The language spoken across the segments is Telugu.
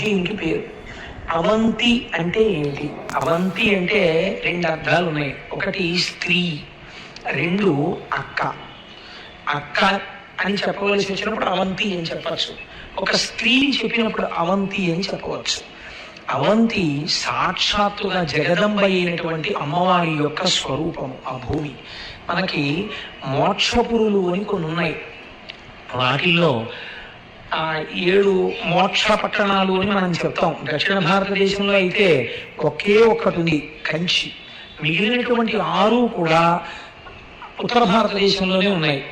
దీనికి పేరు. అవంతి అంటే ఏంటి? అవంతి అంటే రెండు అర్థాలు ఉన్నాయి. ఒకటి స్త్రీ రెండు అక్క. అక్క అని చెప్పవలసి వచ్చినప్పుడు అవంతి అని చెప్పచ్చు. ఒక స్త్రీని చెప్పినప్పుడు అవంతి అని చెప్పవచ్చు. అవంతి సాక్షాత్తుగా జగదంబ అయినటువంటి అమ్మవారి యొక్క స్వరూపము ఆ భూమి. మనకి మోక్షపురులు అని కొన్ని ఉన్నాయి. వాటిల్లో ఆ ఏడు మోక్ష పట్టణాలు అని మనం చెప్తాం. దక్షిణ భారతదేశంలో అయితే ఒకే ఒక్కటి ఉంది కంచి. మిగిలినటువంటి ఆరు కూడా ఉత్తర భారతదేశంలోనే ఉన్నాయి.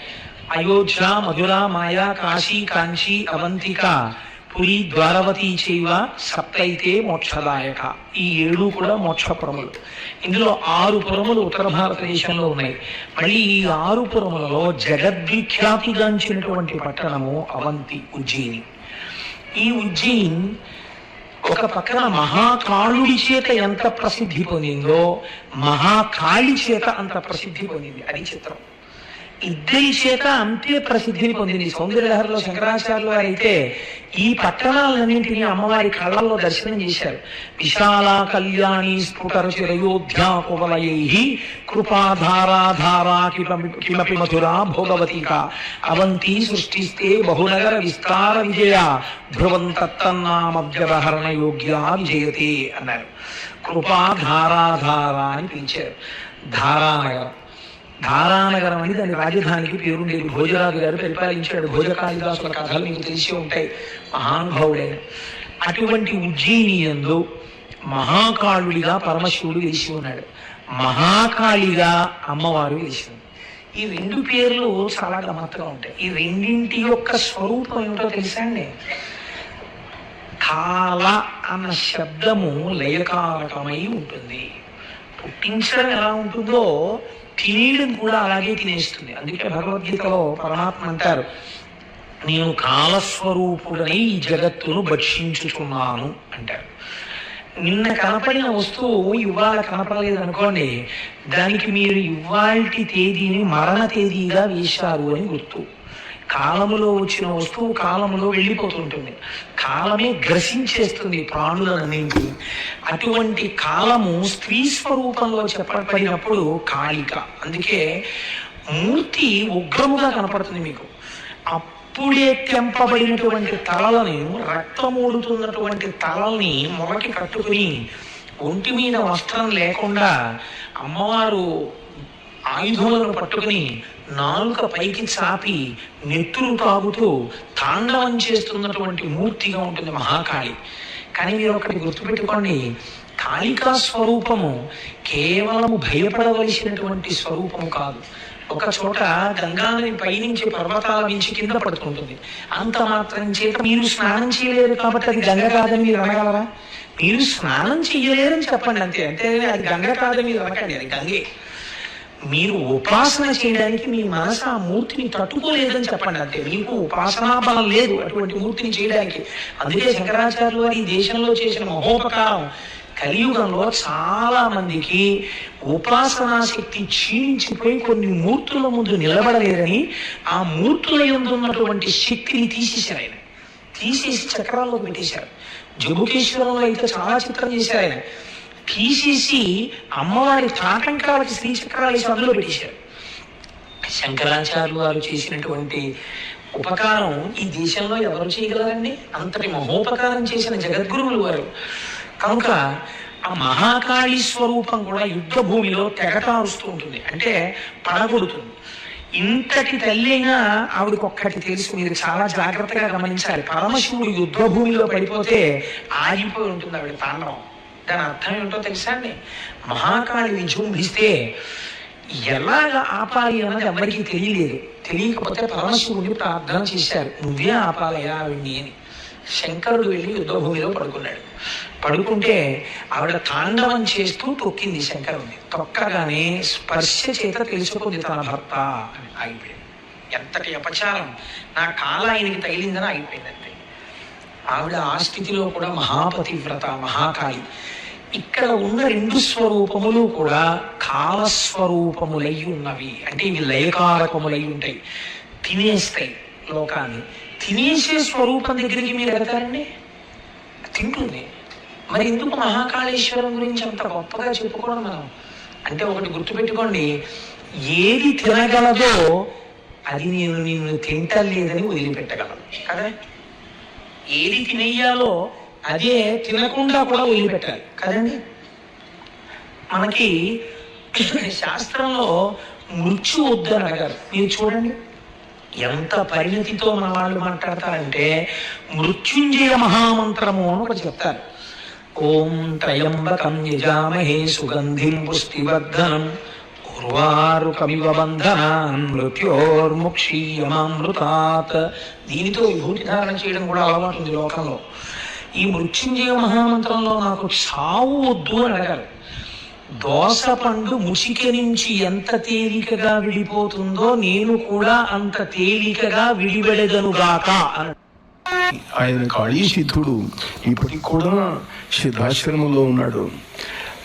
అయోధ్య మధుర మాయా కాశీ కాంచీ అవంతిక పురి ద్వారవతి చైవ సప్తైతే మోక్షదాయక. ఈ ఏడు కూడా మోక్షపురములు. ఇందులో ఆరు పురములు ఉత్తర భారతదేశంలో ఉన్నాయి. మళ్ళీ ఈ ఆరు పురములలో జగద్విఖ్యాతిగాంచినటువంటి పట్టణము అవంతి ఉజ్జయిని. ఈ ఉజ్జయిన్ ఒక పక్కన మహాకాళుడి చేత ఎంత ప్రసిద్ధి పొందిందో మహాకాళి చేత అంత ప్రసిద్ధి పొందింది. అది చిత్రం. ఇద్దరి చేత అంత్య ప్రసిద్ధిని పొందింది. సౌందర్యలహరిలో శంకరాచార్యులు వారు అయితే ఈ పట్టణాలన్నింటినీ అమ్మవారి కళ్ళల్లో దర్శనం చేశారు. విశాల కళ్యాణి స్ఫుటరుచిరయోధ్యా కువలయై కృపాధారాధారా కిమపి మధురా భోగవతిక. అవంతి సృష్టిస్తే బహునగర విస్తార విజయ. ధ్రువం తత్తన్నామవ్యవహరణ విజయతే అన్నారు. కృపాధారాధారా అని పిలిచారు. ధారానగరం. ధారానగరం అని దాని రాజధానికి పేరుండేది. భోజరాజు గారు పరిపాలించాడు. భోజకాళిదాసుల కథలు మీకు తెలిసి ఉంటాయి. మహానుభావుడైన అటువంటి ఉజ్జయినియందు మహాకాళుడిగా పరమశివుడు వేసి ఉన్నాడు. మహాకాళిగా అమ్మవారు వేసి ఉంది ఈ రెండు పేర్లు చాలా గమ్మత్తుగా ఉంటాయి. ఈ రెండింటి యొక్క స్వరూపం ఏమిటో తెలుసా అండి? కాల అన్న శబ్దము లయకారకమై ఉంటుంది. పుట్టించడం ఎలా ఉంటుందో తినేయడం కూడా అలాగే తినేస్తుంది. అందుకే భగవద్గీతలో పరమాత్మ అంటారు నేను కాలస్వరూపుడనై ఈ జగత్తును భక్షించుకున్నాను అంటారు. నిన్న కనపడిన వస్తువు ఇవాళ కనపడలేదు అనుకోండి దానికి మీరు ఇవాల్టి తేదీని మరణ తేదీగా వేశారు అని గుర్తు. కాలములో వచ్చిన వస్తువు కాలములో వెళ్ళిపోతుంటుంది. కాలమే గ్రసించేస్తుంది ప్రాణులన్నింటి అటువంటి కాలము స్త్రీ స్వరూపంలో చెప్పబడినప్పుడు కాళిక. అందుకే మూర్తి ఉగ్రముగా కనపడుతుంది మీకు. అప్పుడే తెంపబడినటువంటి తలలను రక్తమూడుతున్నటువంటి తలల్ని మొలకి కట్టుకుని ఒంటి మీద వస్త్రం లేకుండా అమ్మవారు ఆయుధములను పట్టుకుని నాలుక పైకి చాపి నెత్తురు తాగుతూ తాండవం చేస్తున్నటువంటి మూర్తిగా ఉంటుంది మహాకాళి. కానీ మీరు ఒకటి గుర్తుపెట్టుకోండి కాళికా స్వరూపము కేవలము భయపడవలసినటువంటి స్వరూపము కాదు. ఒక చోట గంగానది పైనుంచి పర్వతాల నుంచి కింద పడుతుంటుంది. అంత మాత్రం చేత మీరు స్నానం చేయలేరు కాబట్టి అది గంగ కాదని మీరు అనగలరా? మీరు స్నానం చేయలేరని చెప్పండి అంతే. అంతే అది గంగ కాదని మీరు అనకండి అది గంగే. మీరు ఉపాసన చేయడానికి మీ మనసు ఆ మూర్తిని తట్టుకోలేదని చెప్పండి. అంతే మీకు ఉపాసనా బలం లేదు అటువంటి మూర్తిని చేయడానికి. అందుకే శంకరాచార్యులు వారి ఈ దేశంలో చేసిన మహోపకారం. కలియుగంలో చాలా మందికి ఉపాసనా శక్తి క్షీణించిపోయి కొన్ని మూర్తుల ముందు నిలబడలేదని ఆ మూర్తుల యందు ఉన్నటువంటి శక్తిని తీసేశారు ఆయన. తీసేసి చక్రాల్లో పెట్టేశారు. జంబుకేశ్వరంలో అయితే చాలా చిత్రం చేశారు ఆయన. తీసేసి అమ్మవారి చాటంకాలకి శ్రీ చక్రాలు అందులో పెట్టేశారు. శంకరాచార్యులు వారు చేసినటువంటి ఉపకారం ఈ దేశంలో ఎవరు చేయగలరండి? అంతటి మహోపకారం చేసిన జగద్గురువులు వారు. కనుక ఆ మహాకాళి స్వరూపం కూడా యుద్ధ భూమిలో తెగటారుస్తూ ఉంటుంది. అంటే పడగొడుతుంది. ఇంతటి తల్లి అయినా ఆవిడకొక్కటి తెలుసు. మీరు చాలా జాగ్రత్తగా గమనించాలి. పరమశివుడు యుద్ధ భూమిలో పడిపోతే ఆగిపోయి ఉంటుంది ఆవిడ తాండవం దాని అర్థం ఏంటో తెలుసా అండి? మహాకాళి విజృంభిస్తే ఎలాగ ఆపాలి అన్నది ఎవరికి తెలియలేదు. తెలియకపోతే పరమశివుడిని ప్రార్థన చేశారు. నువ్వే ఆపాలి ఎలా వెళ్ళి? అని. శంకరుడు వెళ్ళి యుద్ధభూమిలో పడుకున్నాడు. పడుకుంటే ఆవిడ తాండవం చేస్తూ తొక్కింది శంకరుడిని తొక్కగానే స్పర్శ చేత తెలుసుకుంది తన భర్త అని ఆగిపోయింది. ఎంతటి అపచారం. నా కాల ఆయనకి తగిలిందని ఆగిపోయింది ఆవిడ ఆ స్థితిలో కూడా మహాపతివ్రత మహాకాళి. ఇక్కడ ఉన్న రెండు స్వరూపములు కూడా కాలస్వరూపములై ఉన్నవి అంటే ఇవి లయకారకములై ఉంటాయి. తినేస్తాయి లోకాన్ని. తినేసే స్వరూపం దగ్గరికి మీరు వెళ్తారండి? తింటుంది. మరి ఎందుకు మహాకాళేశ్వరం గురించి అంత గొప్పగా చెప్పుకోవడం మనం? అంటే ఒకటి గుర్తుపెట్టుకోండి. ఏది తినగలదో అది నేను నిన్ను తింటలేదని వదిలిపెట్టగలను. కదా? ఏది తినేయాలో అదే తినకుండా కూడా వదిలిపెట్టాలి. కదండి? మనకి శాస్త్రంలో మృత్యు వద్దు అని అడగారు. మీరు చూడండి. ఎంత పరిణతితో మన వాళ్ళు మాట్లాడతారంటే మృత్యుంజయ మహామంత్రము అని ఒకటి చెప్తారు. ఓం త్రయంబకం యజామహే సుగంధిం పుష్టివర్ధనం ఉర్వారుకమివ బంధనాన్ మృత్యోర్ముక్షీయమామృతాత్. దీనితో విభూతి ధారణ చేయడం కూడా అలవాటు ఉంది లోకంలో. ఈ మృత్యుంజయ మహామంత్రంలో నాకు చావు వద్దు అని అడగారు. దోస పండు ముసిక నుంచి ఎంత తేలికగా విడిపోతుందో నేను కూడా అంత తేలికగా విడిపెడదనుగాక అని. ఆయన కాళీ సిద్ధుడు. ఇప్పటికి కూడా సిద్ధాశ్రమంలో ఉన్నాడు.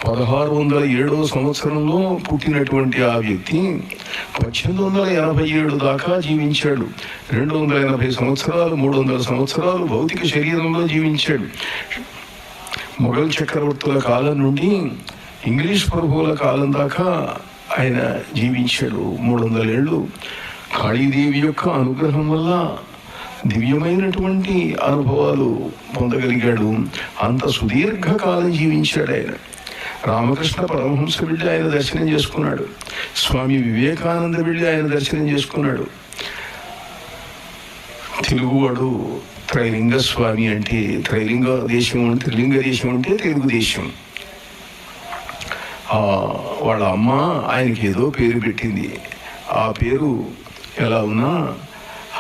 పదహారు వందల ఏడవ సంవత్సరంలో పుట్టినటువంటి ఆ వ్యక్తి పద్దెనిమిది వందల ఎనభై ఏడు దాకా జీవించాడు. రెండు వందల ఎనభై సంవత్సరాలు మూడు వందల సంవత్సరాలు భౌతిక శరీరంలో జీవించాడు. మొఘల్ చక్రవర్తుల కాలం నుండి ఇంగ్లీష్ ప్రభువుల కాలం దాకా ఆయన జీవించాడు. మూడు వందల ఏళ్ళు. కాళీదేవి యొక్క అనుగ్రహం వల్ల దివ్యమైనటువంటి అనుభవాలు పొందగలిగాడు. అంత సుదీర్ఘకాలం జీవించాడు ఆయన. రామకృష్ణ పరమహంస వెళ్ళి ఆయన దర్శనం చేసుకున్నాడు. స్వామి వివేకానంద వెళ్ళి ఆయన దర్శనం చేసుకున్నాడు. తెలుగువాడు త్రైలింగ స్వామి అంటే త్రైలింగ దేశం అంటే త్రిలింగ దేశం అంటే తెలుగు దేశం. వాళ్ళ అమ్మ ఆయనకి ఏదో పేరు పెట్టింది. ఆ పేరు ఎలా ఉన్నా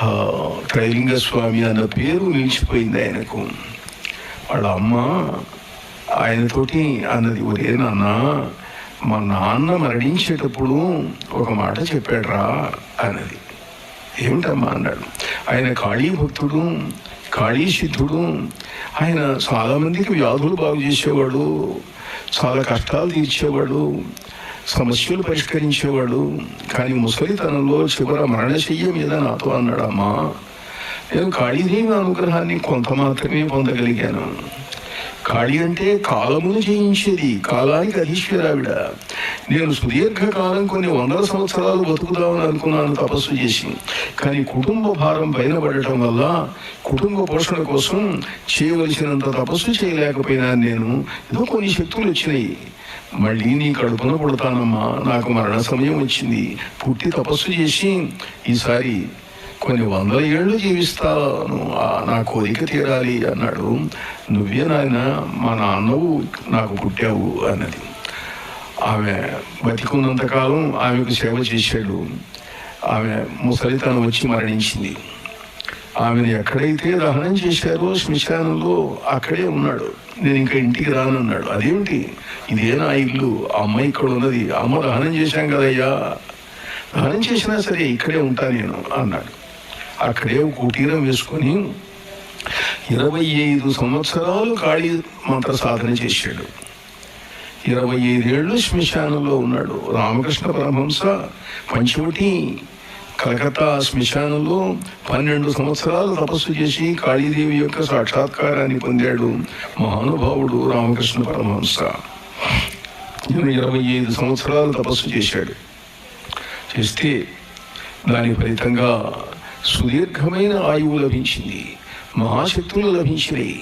ఆ, త్రైలింగ స్వామి అన్న పేరు నిలిచిపోయింది ఆయనకు. వాళ్ళ అమ్మ ఆయనతోటి అన్నది ఒరే నాన్న మా నాన్న మరణించేటప్పుడు ఒక మాట చెప్పాడురా అన్నది. ఏమిటమ్మా? అన్నాడు. ఆయన కాళీ భక్తుడు కాళీ సిద్ధుడు ఆయన చాలా మందికి వ్యాధులు బాగు చేసేవాడు చాలా కష్టాలు తీర్చేవాడు సమస్యలు పరిష్కరించేవాడు కానీ ముసలితనంలో చివర మరణశయ్య మీద నాతో అన్నాడు అమ్మా నేను కాళీదేవి అనుగ్రహాన్ని కొంత మాత్రమే పొందగలిగాను. కాళీ అంటే కాలమును జయించేది. కాలానికి అధీశ్వరావిడ నేను సుదీర్ఘకాలం కొన్ని వందల సంవత్సరాలు బతుకుదామని అనుకున్నాను తపస్సు చేసి. కానీ కుటుంబ భారం పైన పడటం వల్ల కుటుంబ పోషణ కోసం చేయవలసినంత తపస్సు చేయలేకపోయినా నేను ఏదో కొన్ని శక్తులు వచ్చినాయి. మళ్ళీ నీ కడుపున పుడతానమ్మా. నాకు మరణ సమయం వచ్చింది. పుట్టి తపస్సు చేసి ఈసారి కొన్ని వందల ఏళ్ళు జీవిస్తాను. నా కోరిక తీరాలి అన్నాడు. నువ్వే నాయన మా నాన్నవు నాకు పుట్టావు అన్నది. ఆమె బతికున్నంతకాలం ఆమెకు సేవ చేశాడు. ఆమె ముసలితనం వచ్చి మరణించింది. ఆమెను ఎక్కడైతే దహనం చేశారో శ్మశానంలో అక్కడే ఉన్నాడు. నేను ఇంకా ఇంటికి రానన్నాడు. అదేమిటి? ఇదే నా ఇల్లు. అమ్మ అమ్మాయి ఇక్కడ ఉన్నది. అమ్మ దహనం చేశాం కదయ్యా. దహనం చేసినా సరే ఇక్కడే ఉంటా నేను అన్నాడు. అక్కడే కుటీరం వేసుకొని ఇరవై ఐదు సంవత్సరాలు కాళీ మంత్ర సాధన చేశాడు. ఇరవై ఐదేళ్ళు శ్మశానంలో ఉన్నాడు. రామకృష్ణ పరమహంస పంచవటి కలకత్తా శ్మశానంలో పన్నెండు సంవత్సరాలు తపస్సు చేసి కాళీదేవి యొక్క సాక్షాత్కారాన్ని పొందాడు మహానుభావుడు రామకృష్ణ పరమహంస. ఇరవై ఐదు సంవత్సరాలు తపస్సు చేశాడు. చేస్తే దాని ఫలితంగా సుదీర్ఘమైన ఆయువు లభించింది. మహాశక్తులు లభించినాయి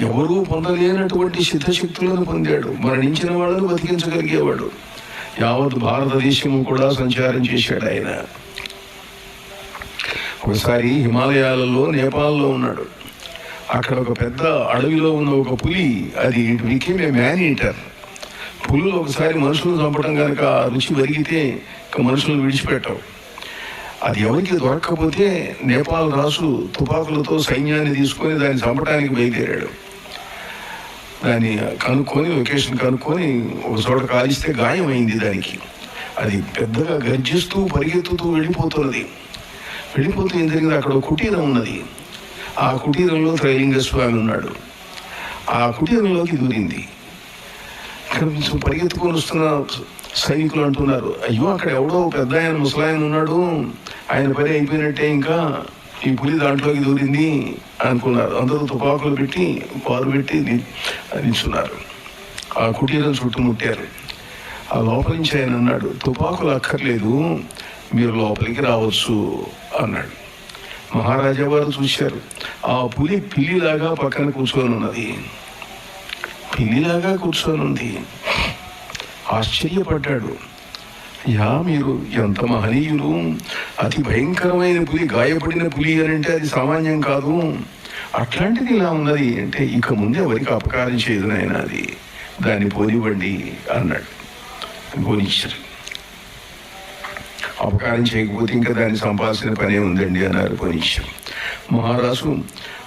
ఎవరూ పొందలేనటువంటి సిద్ధశక్తులను పొందాడు. మరణించిన వాళ్ళను బతికించగలిగేవాడు. యావత్ భారతదేశము కూడా సంచారం చేశాడు ఆయన. ఒకసారి హిమాలయాలలో నేపాల్లో ఉన్నాడు. అక్కడ ఒక పెద్ద అడవిలో ఉన్న ఒక పులి అది it became a man eater పులులు ఒకసారి మనుషులను చంపడం కనుక ఆ రుచి పెరిగితే ఇక మనుషులను విడిచిపెట్టవు. అది ఎవరికి దొరక్కపోతే నేపాల్ రాజు తుపాకులతో సైన్యాన్ని తీసుకొని దాన్ని చంపడానికి బయలుదేరాడు. దాన్ని కనుక్కొని లొకేషన్ కనుక్కొని ఒక చోట కాలిస్తే గాయమైంది దానికి. అది పెద్దగా గర్జిస్తూ పరిగెత్తుతూ వెళ్ళిపోతున్నది. వెళ్ళిపోతూ ఏం జరిగింది? అక్కడ ఒక కుటీరం ఉన్నది. ఆ కుటీరంలో త్రైలింగ స్వామి ఉన్నాడు. ఆ కుటీరంలోకి దూరింది. ఇక్కడ నుంచి పరిగెత్తుకొని వస్తున్న సైనికులు అంటున్నారు అయ్యో అక్కడ ఎవడో పెద్ద ఆయన ముసలాయన ఉన్నాడు. ఆయన పని అయిపోయినట్టే ఇంకా ఈ పులి దాంట్లోకి దూరింది అనుకున్నారు. అందరూ తుపాకులు పెట్టి పాలు పెట్టి ని- నిల్చున్నారు ఆ కుటీరం చుట్టుముట్టారు. ఆ లోపల నుంచి ఆయన అన్నాడు తుపాకులు అక్కర్లేదు మీరు లోపలికి రావచ్చు అన్నాడు. మహారాజా వారు చూశారు. ఆ పులి పిల్లిలాగా పక్కన కూర్చొని ఉన్నది. పిల్లిలాగా కూర్చొని ఉంది. ఆశ్చర్యపడ్డాడు. యా మీరు ఎంత మహనీయులు అతి భయంకరమైన పులి గాయపడిన పులి అని అంటే అది సామాన్యం కాదు. అట్లాంటిది ఇలా ఉన్నది అంటే ఇక ముందు ఎవరికి అపకారం చేయదు నాయన అది. దాన్ని పోనివ్వండి అన్నాడు. పోనిచ్చారు. అపకారం చేయకపోతే ఇంకా దాన్ని సంపాల్సిన పనే ఉందండి అన్నారు పోనిచ్చారు. మహారాజు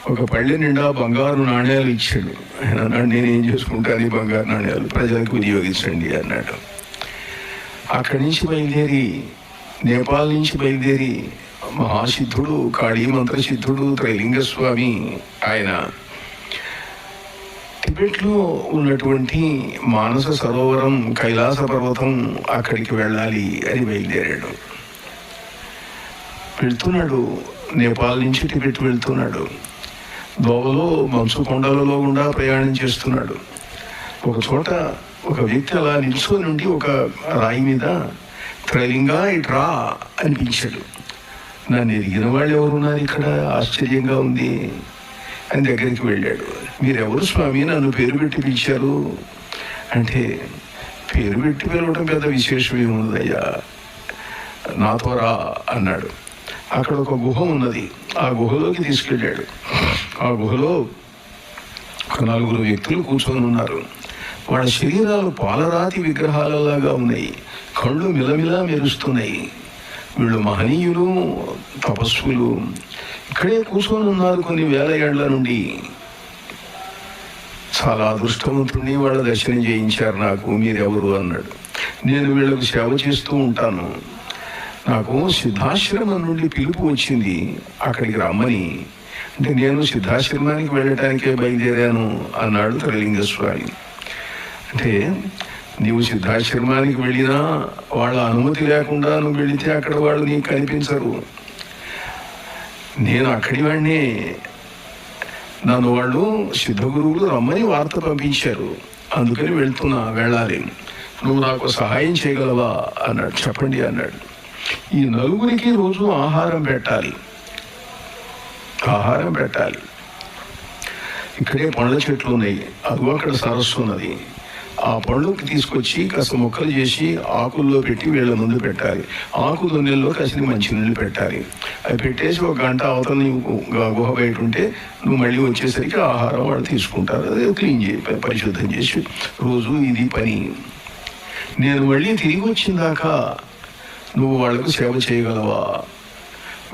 ఒక పళ్ళె నిండా బంగారు నాణ్యాలు ఇచ్చాడు. ఆయన అన్నాడు నేనేం చేసుకుంటాను ఈ బంగారు నాణ్యాలు ప్రజలకు వినియోగించండి అన్నాడు. అక్కడి నుంచి బయలుదేరి నేపాల్ నుంచి బయలుదేరి మహాసిద్ధుడు కాళీ మంత్రసిద్ధుడు త్రైలింగ స్వామి ఆయన. టిబెట్లో ఉన్నటువంటి మానస సరోవరం కైలాస పర్వతం అక్కడికి వెళ్ళాలి అని బయలుదేరాడు. వెళ్తున్నాడు. నేపాల్ నుంచి టిబెట్ వెళ్తున్నాడు. దోవలో మంచు కొండలలో గుండా ప్రయాణం చేస్తున్నాడు. ఒక చోట ఒక వ్యక్తి అలా నిల్చొని ఉండి ఒక రాయి మీద త్రైలింగా ఇట్రా అనిపించాడు. నన్ను ఎరిగిన వాళ్ళు ఎవరున్నారు ఇక్కడ? ఆశ్చర్యంగా ఉంది. అని దగ్గరికి వెళ్ళాడు. మీరెవరు స్వామి? నన్ను పేరు పెట్టి పిలిచారు. అంటే పేరు పెట్టి పిలవడం పెద్ద విశేషం ఏముందయ్యా? నాతో రా అన్నాడు. అక్కడ ఒక గుహ ఉన్నది. ఆ గుహలోకి తీసుకెళ్ళాడు. ఆ గుహలో ఒక నలుగురు వ్యక్తులు కూర్చొని ఉన్నారు. వాళ్ళ శరీరాలు పాలరాతి విగ్రహాలలాగా ఉన్నాయి. కళ్ళు మిలమిలా మెరుస్తున్నాయి. వీళ్ళు మహనీయులు తపస్సులు. ఇక్కడే కూర్చొని ఉన్నారు కొన్ని వేల ఏళ్ళ నుండి. చాలా అదృష్టవంతుడిని వాళ్ళ దర్శనం చేయించారు నాకు మీరెవరు అన్నాడు. నేను వీళ్ళకు సేవ చేస్తూ ఉంటాను. నాకు సిద్ధాశ్రమం నుండి పిలుపు వచ్చింది. అక్కడికి రమ్మని. అంటే నేను సిద్ధాశ్రమానికి వెళ్ళటానికే బయలుదేరాను అన్నాడు త్రిలింగ స్వామి అంటే నీవు సిద్ధాశ్రమానికి వెళ్ళినా వాళ్ళ అనుమతి లేకుండా నువ్వు వెళితే అక్కడ వాళ్ళు నీకు కనిపించరు. నేను అక్కడి వాడినే. నన్ను వాళ్ళు సిద్ధ గురువులు రమ్మని వార్త పంపించారు. అందుకని వెళ్తున్నా వెళ్ళాలి. నువ్వు నాకు సహాయం చేయగలవా? అన్నాడు. చెప్పండి అన్నాడు. ఈ నలుగురికి రోజు ఆహారం పెట్టాలి. ఆహారం పెట్టాలి. ఇక్కడే పండ్ల చెట్లు ఉన్నాయి. అదిగో అక్కడ సరస్సు ఉన్నది. ఆ పండ్లుకి తీసుకొచ్చి కాస్త ముక్కలు చేసి ఆకుల్లో పెట్టి వీళ్ళ ముందు పెట్టాలి. ఆకు దొన్నెల్లో కాసిన మంచినీళ్ళు పెట్టాలి. అవి పెట్టేసి ఒక గంట అవతల గుహ బయట ఉంటే నువ్వు మళ్ళీ వచ్చేసరికి ఆహారం వాళ్ళు తీసుకుంటారు. అదే క్లీన్ చేయి పరిశుద్ధం చేసి రోజు ఇది పని. నేను మళ్ళీ తిరిగి వచ్చిందాకా నువ్వు వాళ్ళకు సేవ చేయగలవా?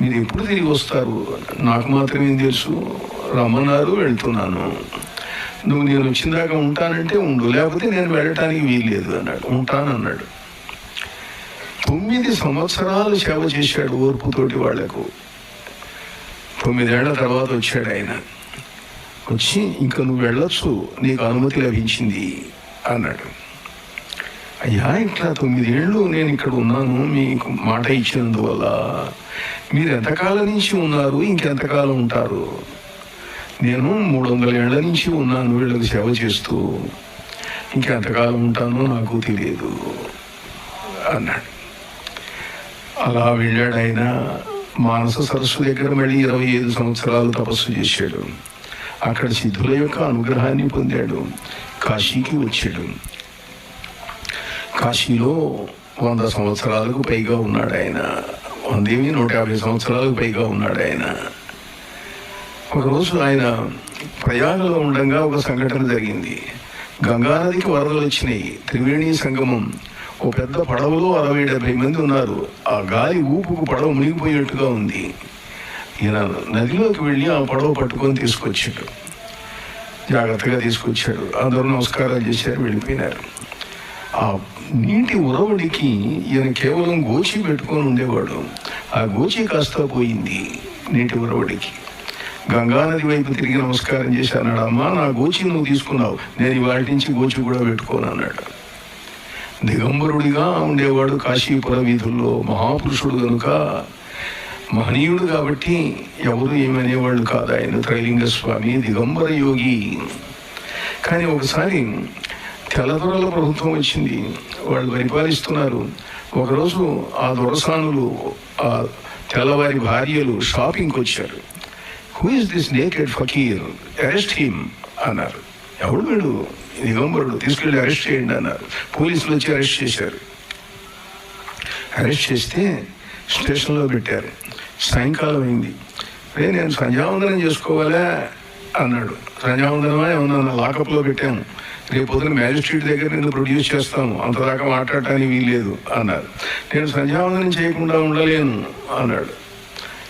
మీరు ఎప్పుడు తిరిగి వస్తారు? నాకు మాత్రమే తెలుసు. రమ్మన్నారు వెళ్తున్నాను. నువ్వు నేను వచ్చిందాకా ఉంటానంటే ఉండు. లేకపోతే నేను వెళ్ళటానికి వీల్లేదు అన్నాడు. ఉంటానన్నాడు. తొమ్మిది సంవత్సరాలు సేవ చేశాడు ఓర్పుతోటి వాళ్ళకు. తొమ్మిదేళ్ళ తర్వాత వచ్చాడు ఆయన. వచ్చి ఇంకా నువ్వు వెళ్ళొచ్చు నీకు అనుమతి లభించింది అన్నాడు. అయ్యా ఇట్లా తొమ్మిదేళ్ళు నేను ఇక్కడ ఉన్నాను మీకు మాట ఇచ్చినందువల్ల మీరు ఎంతకాలం నుంచి ఉన్నారు ఇంకెంతకాలం ఉంటారు? నేను మూడు వందల ఏళ్ళ నుంచి ఉన్నాను వీళ్ళకి సేవ చేస్తూ ఇంకెంతకాలం ఉంటానో నాకు తెలియదు అన్నాడు. అలా వెళ్ళాడు ఆయన మానస సరస్సు దగ్గర మళ్ళీ ఇరవై ఐదు సంవత్సరాలు తపస్సు చేశాడు. అక్కడ సిద్ధుల యొక్క అనుగ్రహాన్ని పొందాడు. కాశీకి వచ్చాడు. కాశీలో వంద సంవత్సరాలకు పైగా ఉన్నాడు ఆయన వందేమి నూట యాభై సంవత్సరాలకు పైగా ఉన్నాడు ఆయన ఒకరోజు ఆయన ప్రయాగలో ఉండగా ఒక సంఘటన జరిగింది. గంగానదికి వరదలు వచ్చినాయి. త్రివేణి సంగమం. ఓ పెద్ద పడవలో అరవై డెబ్బై మంది ఉన్నారు. ఆ గాలి ఊపుకు పడవ మునిగిపోయినట్టుగా ఉంది. ఈయన నదిలోకి వెళ్ళి ఆ పడవ పట్టుకొని తీసుకొచ్చాడు. జాగ్రత్తగా తీసుకొచ్చాడు. అందరూ నమస్కారాలు చేశారు వెళ్ళిపోయినారు. ఆ నీటి ఉరవడికి ఈయన కేవలం గోచి పెట్టుకొని ఉండేవాడు. ఆ గోచి కాస్త పోయింది నీటి ఉరవడికి. గంగానది వైపు తిరిగి నమస్కారం చేసి అన్నాడు అమ్మా నా గోచి నువ్వు తీసుకున్నావు. నేను ఇవాటి నుంచి గోచి కూడా పెట్టుకోను అన్నాడు. దిగంబరుడిగా ఉండేవాడు కాశీపుర వీధుల్లో మహాపురుషుడు కనుక మహనీయుడు కాబట్టి ఎవరు ఏమనేవాళ్ళు కాదు. ఆయన త్రైలింగ స్వామి దిగంబర యోగి. కానీ ఒకసారి తెల్లదొరల ప్రభుత్వం వచ్చింది. వాళ్ళు పరిపాలిస్తున్నారు. ఒకరోజు ఆ దొరసానులు ఆ తెల్లవారి భార్యలు షాపింగ్కి వచ్చారు who is this naked fakir arrest him అన్నారు. ఎవడు వీడు? దిగంబరుడు తీసుకెళ్ళి అరెస్ట్ చేయండి అన్నారు. పోలీసులు వచ్చి అరెస్ట్ చేశారు. అరెస్ట్ చేస్తే స్టేషన్లో పెట్టారు. సాయంకాలం అయింది. రే నేను సంధ్యావందనం చేసుకోవాలా? అన్నాడు. సంధ్యావందనమా? ఏమన్నా లాకప్లో పెట్టాము. రేపు పొద్దున మ్యాజిస్ట్రేట్ దగ్గర నేను ప్రొడ్యూస్ చేస్తాము. అంతదాకా మాట్లాడటానికి వీల్లేదు అన్నారు. నేను సంధ్యావందనం చేయకుండా ఉండలేను అన్నాడు.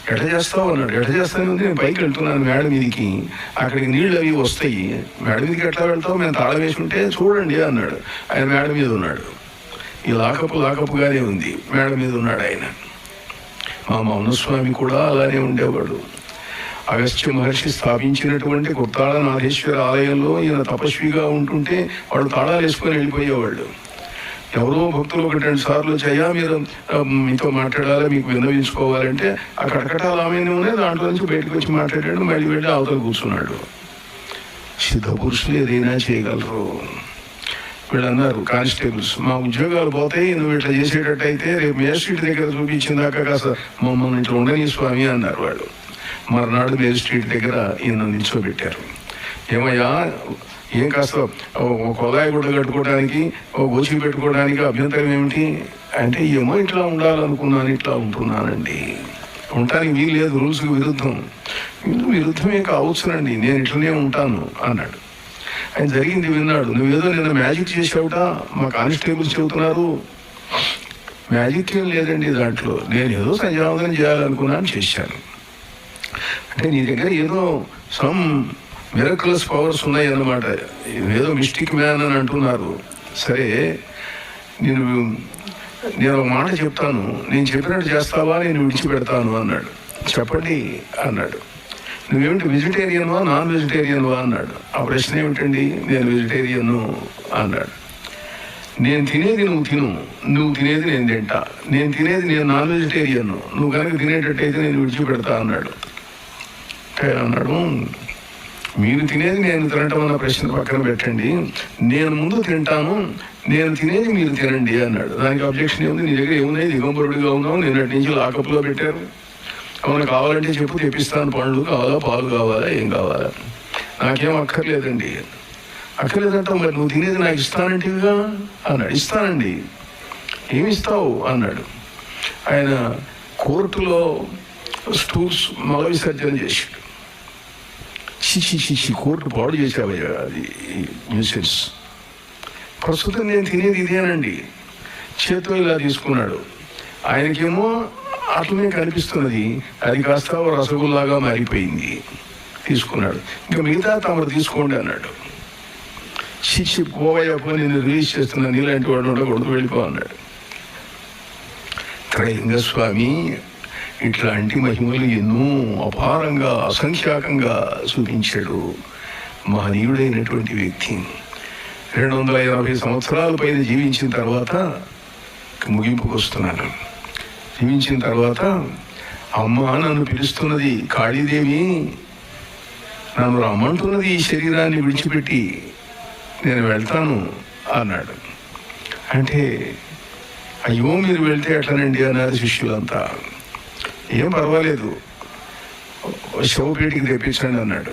ఎట చేస్తావు అన్నాడు చేస్తానే చేస్తాను నేను పైకి వెళ్తున్నాను మేడ మీదకి. అక్కడికి నీళ్ళు అవి వస్తాయి. మేడ మీదకి ఎట్లా వెళ్తావు? మేము తాళం వేసుకుంటే చూడండి అన్నాడు. ఆయన మేడ మీద ఉన్నాడు. ఈ లాకపు లాకపుగానే ఉంది. మేడ మీద ఉన్నాడు ఆయన. మా మౌనస్వామి కూడా అలానే ఉండేవాడు. అగస్త్య మహర్షి స్థాపించినటువంటి కుర్తాళ నాథేశ్వర ఆలయంలో ఈయన తపస్విగా ఉంటుంటే వాళ్ళు తాళాలు వేసుకొని వెళ్ళిపోయేవాళ్ళు ఎవరో భక్తులు ఒకటి రెండు సార్లు చయ్యా మీరు మీతో మాట్లాడాలి మీకు విన్నవించుకోవాలంటే ఆ కటకటాలు ఆమెనే ఉన్నాయి దాంట్లో నుంచి బయటకు వచ్చి మాట్లాడాడు మళ్ళీ వెళ్ళి అవతల కూర్చున్నాడు. సిద్ధ పురుషులు ఏదైనా చేయగలరు. వీళ్ళు అన్నారు కానిస్టేబుల్స్ మా ఉద్యోగాలు పోతాయి నువ్వు ఇట్లా చేసేటట్టయితే రేపు మేజిస్ట్రేట్ దగ్గర చూపించిన దాకా కాస్త మమ్మల్ని ఇట్లా ఉండని స్వామి అన్నారు వాళ్ళు. మర్నాడు మేజిస్ట్రేట్ దగ్గర ఈయన నిల్చోబెట్టారు. ఏమయ్యా ఏం కాస్త ఓ- కొలాయి గుడ్డ కట్టుకోవడానికి ఓ గోచి పెట్టుకోవడానికి అభ్యంతరం ఏమిటి? అంటే ఏమో ఇట్లా ఉండాలనుకున్నాను ఇట్లా ఉంటున్నానండి. ఉండటానికి వీలు లేదు రూల్స్కి విరుద్ధం. విరుద్ధమే కావచ్చునండి నేను ఇట్లనే ఉంటాను అన్నాడు. ఆయన జరిగింది విన్నాడు. నువ్వేదో నిన్న మ్యాజిక్ చేసావుట మా కానిస్టేబుల్స్ చెబుతున్నారు. మ్యాజిక్ ఏం లేదండి దాంట్లో. నేను ఏదో సంజావనం చేయాలనుకున్నాను చేశాను. అంటే నీ దగ్గర ఏదో సమ్ మిరకులస్ పవర్స్ ఉన్నాయి అన్నమాట ఏదో మిస్టిక్ మ్యాన్ అని అంటున్నారు. సరే నేను నేను ఒక మాట చెప్తాను. నేను చెప్పినట్టు చేస్తావా? నేను విడిచిపెడతాను అన్నాడు. చెప్పండి అన్నాడు. నువ్వేమిటి వెజిటేరియన్వా నాన్ వెజిటేరియన్వా అన్నాడు. ఆ ప్రశ్న ఏమిటండి? నేను వెజిటేరియన్ అన్నాడు. నేను తినేది నువ్వు తిను. నువ్వు తినేది నేను తింటా. నేను తినేది నేను నాన్ వెజిటేరియన్ నువ్వు కనుక తినేటట్టయితే నేను విడిచిపెడతా అన్నాడు. అన్నాడు. మీరు తినేది నేను తినటం అన్న ప్రశ్న పక్కన పెట్టండి. నేను ముందు తింటాను నేను తినేది మీరు తినండి అన్నాడు. దానికి అబ్జెక్షన్ ఏముంది? నీ దగ్గర ఏమున్నాయి? దిగంబరుడిగా ఉన్నావు నేను అటు నుంచి లాకప్లో పెట్టారు. అవును కావాలంటే చెప్పు తెప్పిస్తాను. పండ్లు కావాలా పాలు కావాలా ఏం కావాలా? నాకేం అక్కర్లేదండి. అక్కర్లేదంటే మరి నువ్వు తినేది నాకు ఇస్తానంటివిగా? అన్నాడు. ఇస్తానండి. ఏమి ఇస్తావు అన్నాడు. ఆయన కోర్టులో స్టూల్స్ మల విసర్జన చేశాడు. చిచి కోర్టు పాడు చేశావయ్యా అది న్యూసెన్స్ ప్రస్తుతం నేను తినేది ఇదేనండి చేతిలో ఇలా తీసుకున్నాడు. ఆయనకేమో అట్లనే కనిపిస్తున్నది. అది కాస్త రసగుల్లాగా మారిపోయింది. తీసుకున్నాడు. ఇంకా మిగతా తమరు తీసుకోండి అన్నాడు. శిక్షి పోవయ్యా పో నేను రిలీజ్ చేస్తున్నాను నీలాంటి వాడు ఉండకూడదు వెళ్ళిపో అన్నాడు. త్రైలింగ ఇట్లాంటి మహిమలు ఎన్నో అపారంగా అసంఖ్యాకంగా చూపించాడు మహనీయుడైనటువంటి వ్యక్తి. రెండు వందల యాభై సంవత్సరాల పైన జీవించిన తర్వాత ముగింపుకు వస్తున్నాను జీవించిన తర్వాత అమ్మ నన్ను పిలుస్తున్నది కాళీదేవి నన్ను రమ్మంటున్నది ఈ శరీరాన్ని విడిచిపెట్టి నేను వెళ్తాను అన్నాడు. అంటే అయ్యో మీరు వెళ్తే ఎట్లనండి అన్నారు శిష్యులంతా. ఏం పర్వాలేదు. శవపేటికి తెప్పించండి అన్నాడు.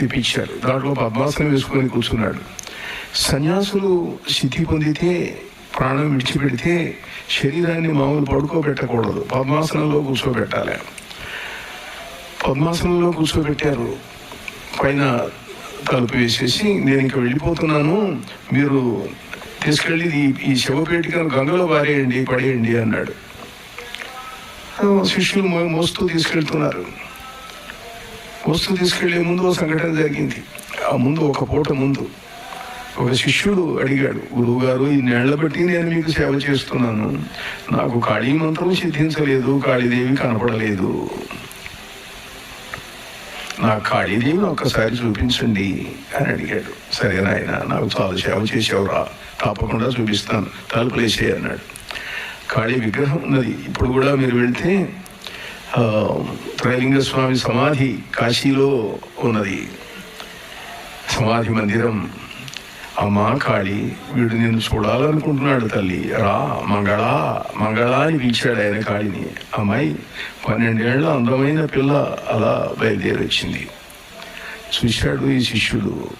తెప్పించారు. దాంట్లో పద్మాసనం వేసుకొని కూర్చున్నాడు. సన్యాసులు స్థితి పొందితే ప్రాణం విడిచిపెడితే శరీరాన్ని మామూలు పడుకోబెట్టకూడదు. పద్మాసనంలో కూర్చోబెట్టాలి. పద్మాసనంలో కూర్చోబెట్టారు. పైన తలుపు వేసేసి నేను ఇంకా వెళ్ళిపోతున్నాను. మీరు తీసుకెళ్ళి ఈ- ఈ శవపేటికను గంగలో పారేయండి పడేయండి అన్నాడు. శిష్యులు మోస్తూ తీసుకెళ్తున్నారు. మోస్తూ తీసుకెళ్ళే ముందు ఒక సంఘటన జరిగింది. ఆ ముందు ఒక పూట ముందు ఒక శిష్యుడు అడిగాడు గురువు గారు ఈ నేళ్ళ బట్టి నేను మీకు సేవ చేస్తున్నాను. నాకు కాళీ మంత్రం సిద్ధించలేదు కాళీదేవి కనపడలేదు. నా కాళీదేవిని ఒక్కసారి చూపించండి అని అడిగాడు. సరే నాయన నాకు చాలా సేవ చేసేవరా. తప్పకుండా చూపిస్తాను. తలుపులేసే అన్నాడు. కాళీ విగ్రహం ఉన్నది. ఇప్పుడు కూడా మీరు వెళ్తే ఆ, త్రైలింగ స్వామి సమాధి కాశీలో ఉన్నది. సమాధి మందిరం. అమ్మా కాళి వీడు నేను చూడాలనుకుంటున్నాడు తల్లి. రా మంగళా మంగళా అని పిలిచాడు ఆయన కాళిని అమ్మాయి పన్నెండేళ్ళ అందమైన పిల్ల అలా బయలుదేరి వచ్చింది చూశాడు ఈ శిష్యుడు.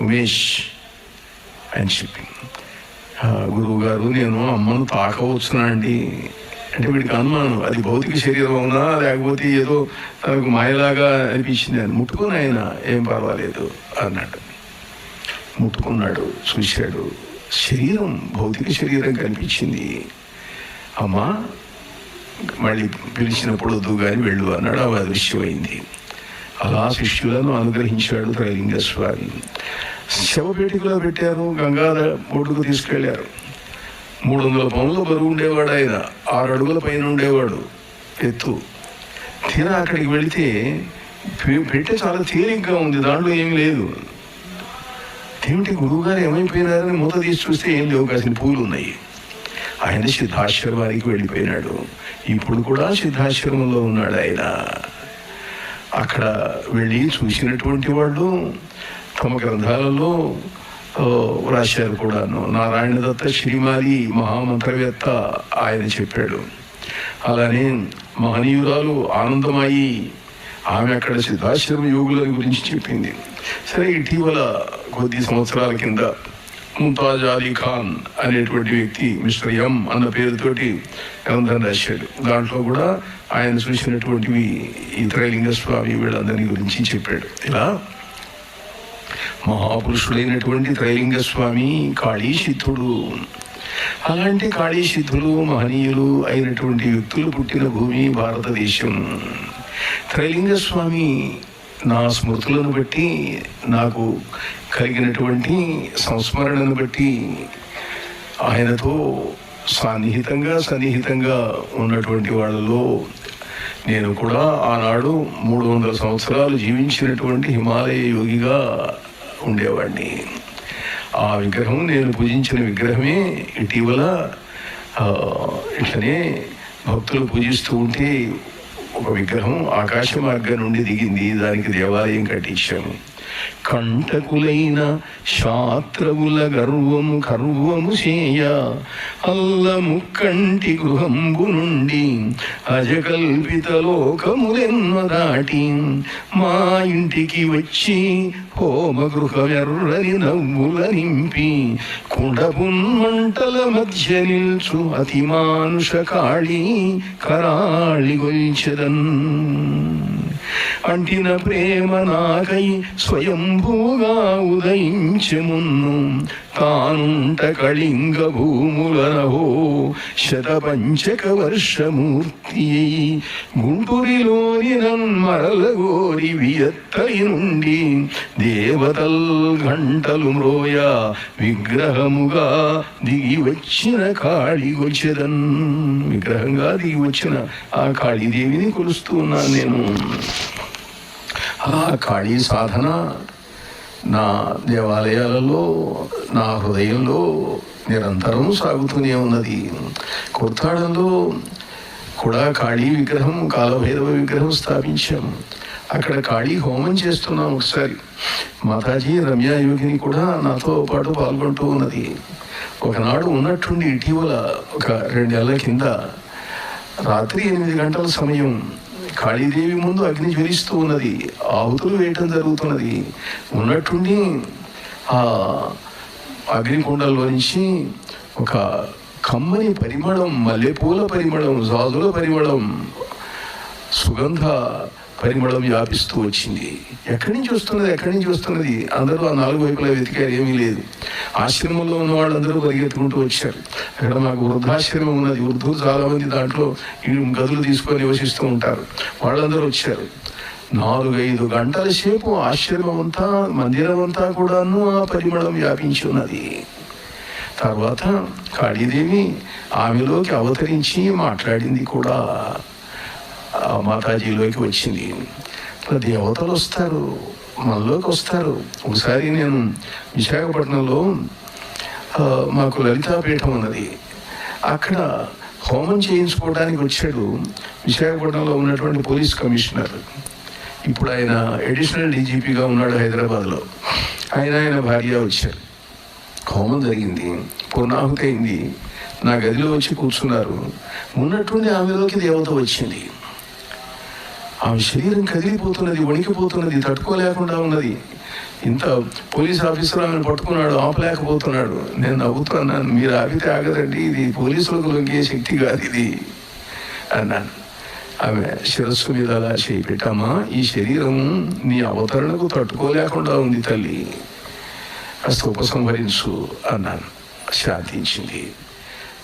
ఉమేష్ అని చెప్పింది. గురువు గారు నేను అమ్మను తాకవచ్చునా అండి అంటే వీడికి అనుమానం అది భౌతిక శరీరం అవునా లేకపోతే ఏదో తనకు మాయలాగా అనిపించింది అని. ముట్టుకుని ఆయన ఏం పర్వాలేదు అన్నాడు. ముట్టుకున్నాడు చూశాడు. శరీరం భౌతిక శరీరం కనిపించింది. అమ్మా మళ్ళీ పిలిచినప్పుడు వద్దు కానీ వెళ్ళు అన్నాడు. అవి అదృశ్యమైంది. అలా శిష్యులను అనుగ్రహించాడు త్రైలింగ స్వామి శవపేటికలో పెట్టారు గంగాధర బోర్డుకు తీసుకెళ్ళారు. మూడు వందల పనులు బరువు ఉండేవాడు ఆయన ఆరు అడుగుల పైన ఉండేవాడు ఎత్తు. తీరా అక్కడికి వెళితే పెట్టే చాలా తేలిగ్గా ఉంది దాంట్లో ఏం లేదు. ఏమిటి గురువుగారు ఏమైపోయినారని మూత తీసి చూస్తే ఏం లేవు కాసిన పూలు ఉన్నాయి. ఆయన సిద్ధాశ్రమానికి వెళ్ళిపోయినాడు. ఇప్పుడు కూడా సిద్ధాశ్రమంలో ఉన్నాడు ఆయన. అక్కడ వెళ్ళి చూసినటువంటి వాళ్ళు తమ గ్రంథాలలో రాశారు కూడాను. నారాయణ దత్త శ్రీమాలి మహామంత్రవేత్త ఆయన చెప్పాడు. అలానే మహనీయురాలు ఆనందమాయి ఆమె అక్కడ సిద్ధాశ్రమ యోగుల గురించి చెప్పింది. సరే ఇటీవల కొద్ది సంవత్సరాల కింద ముంతాజ్ అలీ ఖాన్ అనేటువంటి వ్యక్తి మిస్టర్ ఎం అన్న పేరుతోటి గ్రంథం రాశాడు. దాంట్లో కూడా ఆయన చూసినటువంటివి ఈ త్రైలింగ స్వామి వీళ్ళందరి గురించి చెప్పాడు. ఇలా మహాపురుషుడైనటువంటి త్రైలింగ స్వామి కాళీసిద్ధుడు అలాంటి కాళీసిద్ధులు మహనీయులు అయినటువంటి వ్యక్తులు పుట్టిన భూమి భారతదేశం. త్రైలింగ స్వామి నా స్మృతులను బట్టి నాకు కలిగినటువంటి సంస్మరణను బట్టి ఆయనతో సన్నిహితంగా సన్నిహితంగా ఉన్నటువంటి వాళ్ళలో నేను కూడా ఆనాడు మూడు వందల సంవత్సరాలు జీవించినటువంటి హిమాలయ యోగిగా ఉండేవాడిని ఆ విగ్రహం నేను పూజించిన విగ్రహమే ఇటీవల ఇట్లనే భక్తులు పూజిస్తూ ఉంటే ఒక విగ్రహం ఆకాశ మార్గం నుండి దిగింది. దానికి దేవాలయం కట్టించాము. కంటకులైన శాత్రవుల గర్వము కర్వము చేయ అల్ల ముక్కంటి గృహంబు నుండి అజకల్పిత లోకములెన్న దాటి మా ఇంటికి వచ్చి హోమగృహ వెర్రని నవ్వుల నింపి కుడపున్మంటల మధ్య నిల్చు అతి మానుష కాళీ కరాళి గొల్చెదన్. అంటిన ప్రేమ నాకై స్వయంభూగా ఉదయించెమున్ను తానుంట కళింగ భూములనహో శతపంచక వర్షమూర్తి గుంటూరిలోని నన్మరలగోరి వియత్తలి నుండి దేవతల్ గంటలు మ్రోయ విగ్రహముగా దిగి వచ్చిన కాళిగొచ్చదన్ విగ్రహంగా దిగి వచ్చిన ఆ కాళీదేవిని కొలుస్తూ ఉన్నాను నేను. ఆ కాళీ సాధన నా దేవాలయాలలో నా హృదయంలో నిరంతరం సాగుతూనే ఉన్నది. కుర్తాడంలో కూడా కాళీ విగ్రహం కాలభైరవ విగ్రహం స్థాపించాం. అక్కడ కాళీ హోమం చేస్తున్నాం ఒకసారి. మాతాజీ రమ్యా యోగిని కూడా నాతో పాటు పాల్గొంటూ ఉన్నది. ఒకనాడు ఉన్నట్టుండి ఇటీవల ఒక రెండేళ్ళ కింద రాత్రి ఎనిమిది గంటల సమయం కాళీదేవి ముందు అగ్ని జ్వలిస్తూ ఉన్నది. ఆహుతులు వేయటం జరుగుతున్నది. ఉన్నట్టుండి ఆ అగ్నికుండంలో నుంచి ఒక కమ్మని పరిమళం మల్లెపూల పరిమళం జాజుల పరిమళం సుగంధ పరిమళం వ్యాపిస్తూ వచ్చింది. ఎక్కడి నుంచి వస్తున్నది? ఎక్కడి నుంచి వస్తున్నది? అందరూ ఆ నాలుగు వైపులా వెతికారు ఏమీ లేదు. ఆశ్రమంలో ఉన్న వాళ్ళందరూ పరిగెత్తుకుంటూ వచ్చారు. అక్కడ మాకు వృద్ధాశ్రమం ఉన్నది. వృద్ధులు చాలా మంది దాంట్లో ఈ గదులు తీసుకొని నివసిస్తూ ఉంటారు. వాళ్ళందరూ వచ్చారు. నాలుగైదు గంటల సేపు ఆశ్రమం అంతా మందిరం అంతా కూడాను ఆ పరిమళం వ్యాపించి ఉన్నది. తర్వాత కాళీదేవి ఆమెలోకి అవతరించి మాట్లాడింది కూడా. మాతాజీలోకి వచ్చింది. ఇట్లా దేవతలు వస్తారు మనలోకి వస్తారు. ఒకసారి నేను విశాఖపట్నంలో మాకు లలితాపీఠం ఉన్నది. అక్కడ హోమం చేయించుకోవడానికి వచ్చాడు విశాఖపట్నంలో ఉన్నటువంటి పోలీస్ కమిషనర్. ఇప్పుడు ఆయన అడిషనల్ డీజీపీగా ఉన్నాడు హైదరాబాద్లో. ఆయన ఆయన భార్య వచ్చారు. హోమం జరిగింది పూర్ణాహుతి అయింది. నా గదిలో వచ్చి కూర్చున్నారు. ఉన్నటువంటి ఆమెలోకి దేవత వచ్చింది. ఆమె శరీరం కదిలిపోతున్నది వణికిపోతున్నది తట్టుకోలేకుండా ఉన్నది. ఇంత పోలీస్ ఆఫీసర్ ఆమెను పట్టుకున్నాడు ఆపలేకపోతున్నాడు. నేను నవ్వుతున్నాను మీరు ఆపితే ఆగదండి ఇది పోలీసులకు లొంగే శక్తి కాదు ఇది అన్నాను. ఆమె శిరస్సు మీద అలా చేయి పెట్టామా? ఈ శరీరం నీ అవతరణకు తట్టుకోలేకుండా ఉంది తల్లి. కాస్త ఉపసంహరించు అన్నాను. శాంతించింది.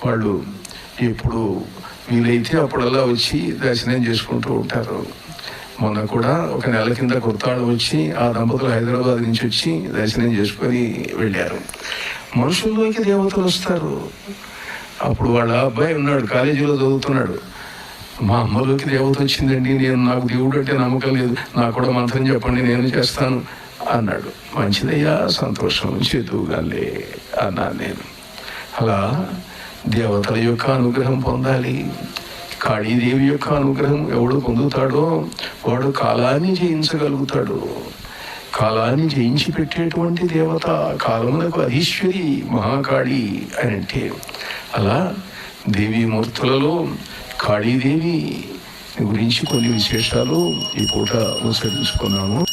వాళ్ళు ఎప్పుడు వీలైతే అప్పుడల్లా వచ్చి దర్శనం చేసుకుంటూ ఉంటారు. మొన్న కూడా ఒక నెల కింద కొత్తాడు వచ్చి ఆ దంపతులు హైదరాబాద్ నుంచి వచ్చి దర్శనం చేసుకొని వెళ్ళారు. మనుషుల్లోకి దేవతలు వస్తారు. అప్పుడు వాళ్ళ అబ్బాయి ఉన్నాడు కాలేజీలో చదువుతున్నాడు. మా అమ్మలోకి దేవత వచ్చిందండి నేను నాకు దేవుడు అంటే నమ్మకం లేదు. నాకు కూడా మంత్రం చెప్పండి నేను చేస్తాను అన్నాడు. మంచిదయ్యా సంతోషం చేతువుగాలే అన్నాను నేను. అలా దేవతల యొక్క అనుగ్రహం పొందాలి. కాళీదేవి యొక్క అనుగ్రహం ఎవడు పొందుతాడో వాడు కాలాన్ని జయించగలుగుతాడు. కాలాన్ని జయించి పెట్టేటువంటి దేవత కాలములకు అధీశ్వరి మహాకాళి అని అంటే అలా దేవీమూర్తులలో కాళీదేవి గురించి కొన్ని విశేషాలు ఈ పూట అనుసరించుకున్నాము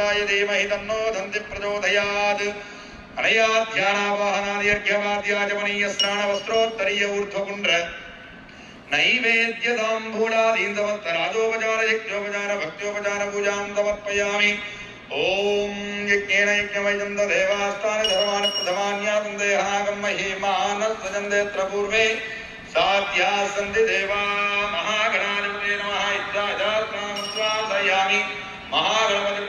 వక్రతుండాయ ధీమహి తన్నో దంతి ప్రచోదయాత్ అనయా ధ్యానావాహనాదీర్ఘ్యవాద్యాచమనీయ స్నాన వస్త్రోత్తరీయ ఊర్ధ్వపుండ్ర నైవేద్యతాంబూలాదీందవత్తరాజోపచార యజ్ఞోపచార భక్త్యోపచార పూజాం సమర్పయామి ఓం యజ్ఞేన యజ్ఞమయం దేవాస్థాన ధర్మాని ప్రథమాన్యాసం దేహాగం మహీమానస్వజందేత్ర పూర్వే సాధ్యా సంతి దేవా మహాగణాధిపతే నమః ఇత్యాజాత్మాశ్వాసయామి మహాగణపతి